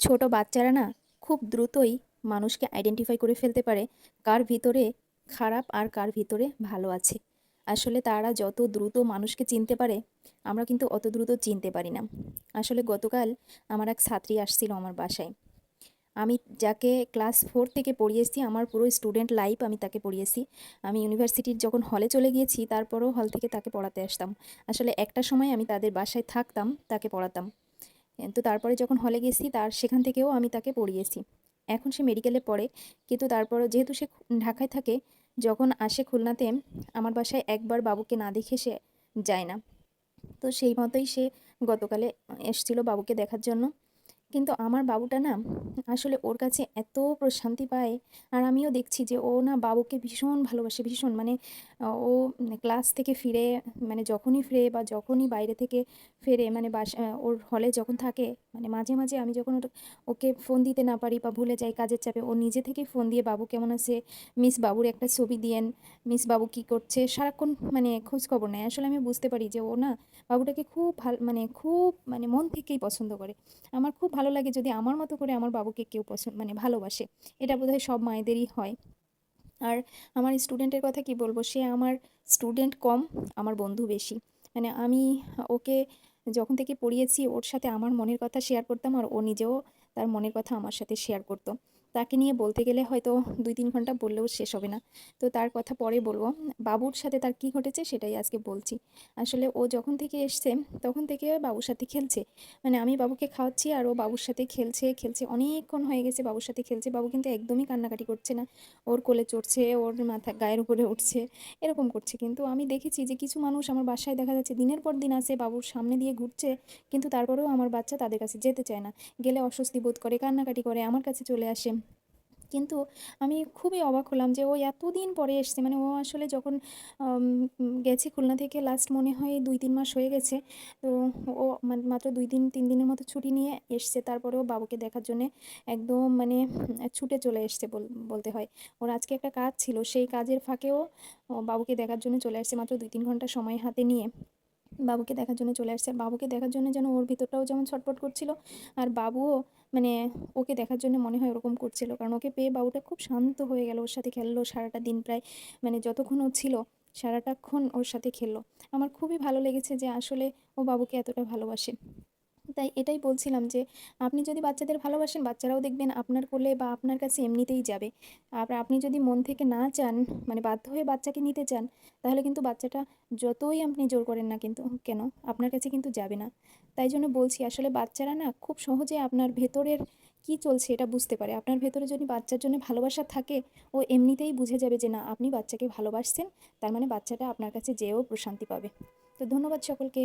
ছোট বাচ্চারা না খুব দ্রুতই মানুষকে আইডেন্টিফাই করে ফেলতে পারে কার ভিতরে খারাপ আর কার ভিতরে ভালো আছে। আসলে তারা যত দ্রুত মানুষকে চিনতে পারে, আমরা কিন্তু অত দ্রুত চিনতে পারি না। আসলে গতকাল আমার এক ছাত্রী আসছিল আমার বাসায়। আমি যাকে ক্লাস ফোর থেকে পড়িয়েছি, আমার পুরো স্টুডেন্ট লাইফ আমি তাকে পড়িয়েছি। আমি ইউনিভার্সিটির যখন হলে চলে গিয়েছি, তারপরও হল থেকে তাকে পড়াতে আসতাম। আসলে একটা সময় আমি তাদের বাসায় থাকতাম, তাকে পড়াতাম। তো তারপরে যখন হলে গেছি, তার সেখান থেকেও আমি তাকে পড়িয়েছি। এখন সে মেডিকেলে পড়ে, কিন্তু তারপরে যেহেতু সে ঢাকায় থাকে, যখন আসে খুলনাতে, আমার বাসায় একবার বাবুকে না দেখে সে যায় না। তো সেই মতোই সে গতকালে এসেছিল বাবুকে দেখার জন্য। কিন্তু আমার বাবুটা না আসলে ওর কাছে এত প্রশান্তি পায় আর আমিও দেখছি যে ও না বাবুকে ভীষণ ভালোবাসে, ভীষণ মানে ও ক্লাস থেকে ফিরে মানে যখনই ফিরে বা যখনই বাইরে থেকে ফেরে মানে বাসা ওর হলে যখন থাকে মানে মাঝে মাঝে আমি যখন ওকে ফোন দিতে না পারি বা ভুলে যাই কাজের চাপে, ও নিজে থেকেই ফোন দিয়ে, বাবু কেমন আছে? মিস বাবুর একটা ছবি দিয়েন মিস বাবু কি করছে? সারাক্ষণ মানে খোঁজ খবর নেয়। আসলে আমি বুঝতে পারি যে ও না বাবুটাকে খুব ভালো মানে খুব মানে মন থেকেই পছন্দ করে। আমার খুব ভালো লাগে যদি আমার মতো করে আমার বাবুকে কেউ পছন্দ মানে ভালোবাসে। এটা বোধহয় সব মায়েদেরই হয়। আর আমার স্টুডেন্টের কথা কি বলব? সে আমার স্টুডেন্ট কম, আমার বন্ধু বেশি। মানে আমি ওকে যখন থেকে পড়িয়েছি, ওর সাথে আমার মনের কথা শেয়ার করতাম আর ও নিজেও তার মনের কথা আমার সাথে শেয়ার করতো। তাকে নিয়ে বলতে গেলে হয়তো দুই তিন ঘণ্টা বললেও শেষ হবে না। তো তার কথা পরে বলব। বাবুর সাথে তার কি ঘটেছে সেটাই আজকে বলছি। আসলে ও যখন থেকে এসছে, তখন থেকে বাবুর সাথে খেলছে। মানে আমি বাবুকে খাওয়াচ্ছি আর ও বাবুর সাথে খেলছে খেলছে অনেকক্ষণ হয়ে গেছে বাবুর সাথে খেলছে। বাবু কিন্তু একদমই কান্নাকাটি করছে না। ওর কোলে চড়ছে, ওর মাথা, গায়ের উপরে উঠছে, এরকম করছে। কিন্তু আমি দেখেছি যে কিছু মানুষ আমার বাসায় দেখা যাচ্ছে দিনের পর দিন আসে, বাবুর সামনে দিয়ে ঘুরছে। কিন্তু তারপরেও আমার বাচ্চা তাদের কাছে যেতে চায় না। গেলে অস্বস্তি বোধ করে, কান্নাকাটি করে, আমার কাছে চলে আসে। কিন্তু আমি খুবই অবাক হলাম যে ও এতদিন পরে এসছে মানে ও আসলে যখন গেছে খুলনা থেকে লাস্ট মনে হয় দুই, তিন মাস হয়ে গেছে, তো ও মাত্র দুই দিন, তিন দিনের মতো ছুটি নিয়ে এসছে তারপরেও বাবুকে দেখার জন্যে একদম মানে ছুটে চলে এসছে বল- বলতে হয়। ওর আজকে একটা কাজ ছিল, সেই কাজের ফাঁকেও বাবুকে দেখার জন্য চলে আসছে মাত্র দুই, তিন ঘণ্টা সময় হাতে নিয়ে। বাবুকে দেখার জন্য চলে আসছে। আর বাবুকে দেখার জন্য যেন ওর ভিতরটাও যেমন ছটফট করছিল, আর বাবুও মানে ওকে দেখার জন্য মনে হয় ওরকম করছিল। কারণ ওকে পেয়ে বাবুটা খুব শান্ত হয়ে গেল, ওর সাথে খেললো সারাটা দিন প্রায় মানে যতক্ষণ ও ছিল সারাটাক্ষণ ওর সাথে খেললো। আমার খুবই ভালো লেগেছে যে আসলে ও বাবুকে এতটা ভালোবাসে। তাই এটাই বলছিলাম যে, আপনি যদি বাচ্চাদের ভালোবাসেন, বাচ্চারাও দেখবেন আপনার কোলে বা আপনার কাছে এমনিতেই যাবে। আর আপনি যদি মন থেকে না চান মানে বাধ্য হয়ে বাচ্চাকে নিতে চান, তাহলে কিন্তু বাচ্চাটা যতই আপনি জোর করেন না কিন্তু, কেন? আপনার কাছে কিন্তু যাবে না। তাই জন্য বলছি, আসলে বাচ্চারা না খুব সহজে আপনার ভেতরের কি চলছে এটা বুঝতে পারে। আপনার ভেতরে যদি বাচ্চার জন্য ভালোবাসা থাকে, ও এমনিতেই বুঝে যাবে যে, না, আপনি বাচ্চাকে ভালোবাসছেন, তার মানে বাচ্চাটা আপনার কাছে যেয়েও প্রশান্তি পাবে। তো ধন্যবাদ সকলকে।